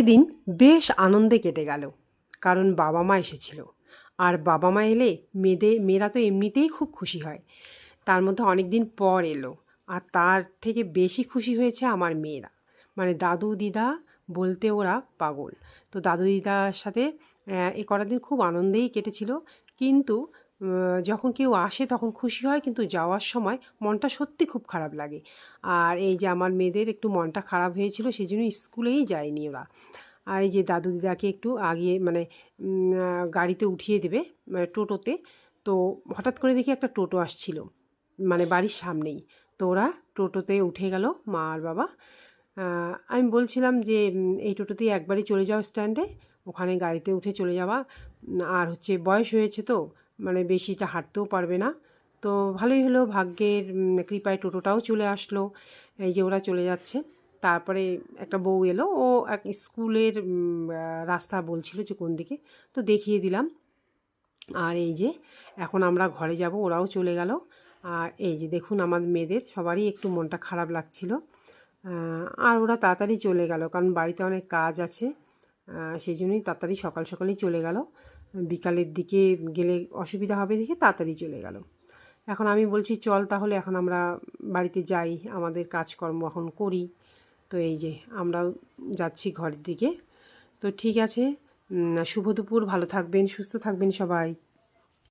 সেদিন বেশ আনন্দে কেটে গেল, কারণ বাবা মা এসেছিল। আর বাবা মা এলে মেয়েদের, মেয়েরা তো এমনিতেই খুব খুশি হয়। তার মধ্যে অনেক দিন পর এলো, আর তার থেকে বেশি খুশি হয়েছে আমার মেয়েরা। মানে দাদু, দিদা বলতে ওরা পাগল। তো দাদু, দিদার সাথে এ কটা দিন খুব আনন্দেই কেটেছিল। কিন্তু যখন কেউ আসে তখন খুশি হয়, কিন্তু যাওয়ার সময় মনটা সত্যি খুব খারাপ লাগে। আর এই যে আমার মেয়েদের একটু মনটা খারাপ হয়েছিল সেই জন্য স্কুলেই যায়নি ওরা। আর এই যে দাদু দিদাকে একটু আগিয়ে মানে গাড়িতে উঠিয়ে দেবে মানে টোটোতে, তো হঠাৎ করে দেখি একটা টোটো আসছিল মানে বাড়ির সামনেই। তো ওরা টোটোতে উঠে গেল, মা আর বাবা। আমি বলছিলাম যে এই টোটোতেই একবারই চলে যাও স্ট্যান্ডে, ওখানে গাড়িতে উঠে চলে যাওয়া। আর হচ্ছে বয়স হয়েছে তো মানে বেশিটা হাঁটতেও পারবে না। তো ভালোই হলো, ভাগ্যের কৃপায় টোটোটাও চলে আসলো। এই যে ওরা চলে যাচ্ছে। তারপরে একটা বউ এলো। ও এক স্কুলের রাস্তা বলছিল যে কোন দিকে। তো দেখিয়ে দিলাম। আর এই যে এখন আমরা ঘরে যাব, ওরাও চলে গেল। আর এই যে দেখুন আমার মেয়েদের, সবারই একটু মনটা খারাপ লাগছিল। আর ওরা তাড়াতাড়ি চলে গেল। কারণ বাড়িতে অনেক কাজ আছে। সেই জন্যই তাড়াতাড়ি সকাল সকালেই চলে গেল। বিকালের দিকে গেলে অসুবিধা হবে দেখে তাড়াতাড়ি চলে গেল। এখন আমি বলছি, চল তাহলে এখন আমরা বাড়িতে যাই, আমাদের কাজকর্ম এখন করি। তো এই যে আমরাও যাচ্ছি ঘরের দিকে। তো ঠিক আছে শুভ দুপুর, ভালো থাকবেন, সুস্থ থাকবেন সবাই।